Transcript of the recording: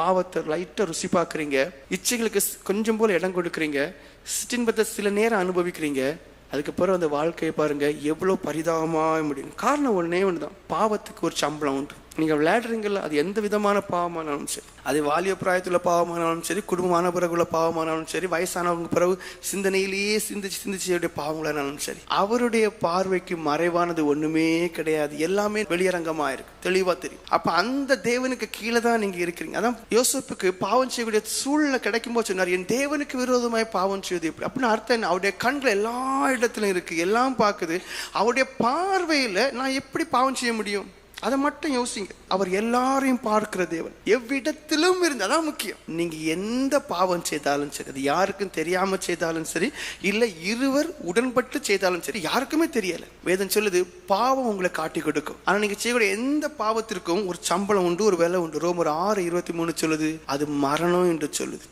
பாவத்தை லைட்டாக ருசி பார்க்குறீங்க. இச்சைகளுக்கு கொஞ்சம் போல் இடம் கொடுக்குறீங்க. சிற்றின்பத்தை சில நேரம் அனுபவிக்கிறீங்க. அதுக்கப்புறம் அந்த வாழ்க்கையை பாருங்கள் எவ்வளோ பரிதாபமாக முடியும். காரணம் ஒன்றே ஒன்று தான் பாவத்துக்கு ஒரு சம்பளம் உண்டு. நீங்கள் விளையாடுறீங்கல்ல அது எந்த விதமான பாவமானாலும் சரி. அது வாலிய பிராயத்தில் பாவமானாலும் சரி குடும்பமான பிறகுள்ள பாவமானாலும் சரி வயசானவங்க பிறகு சிந்தனையிலேயே சிந்திச்சு சிந்திச்சு பாவங்களானாலும் சரி அவருடைய பார்வைக்கு மறைவானது ஒன்றுமே கிடையாது. எல்லாமே வெளியரங்கமாக இருக்கு தெளிவாக தெரியும். அப்போ அந்த தேவனுக்கு கீழே தான் நீங்கள் இருக்கிறீங்க. அதான் யோசிப்புக்கு பாவம் செய்யக்கூடிய சூழ்நிலை கிடைக்கும் போது சொன்னார் என் தேவனுக்கு விரோதமாய் பாவம் செய்வது எப்படி? அப்படின்னு அர்த்தம் என்ன? அவருடைய கண்கள் எல்லா இடத்துலையும் இருக்கு எல்லாம் பார்க்குது. அவருடைய பார்வையில் நான் எப்படி பாவம் செய்ய முடியும்? அதை மட்டும் யோசிங்க. அவர் எல்லாரையும் பார்க்கிற தேவன். எவ்விடத்திலும் இருந்து அதான் முக்கியம். நீங்க எந்த பாவம் செய்தாலும் சரி அது யாருக்கும் தெரியாம செய்தாலும் சரி இல்லை இருவர் உடன்பட்டு செய்தாலும் சரி யாருக்குமே தெரியல. வேதம் சொல்லுது பாவம் உங்களை காட்டி கொடுக்கும். ஆனா நீங்க செய்யக்கூடிய எந்த பாவத்திற்கும் ஒரு சம்பளம் உண்டு ஒரு வேலை உண்டு. ரோமர் ஆறு இருபத்தி மூணு சொல்லுது அது மரணம் என்று சொல்லுது.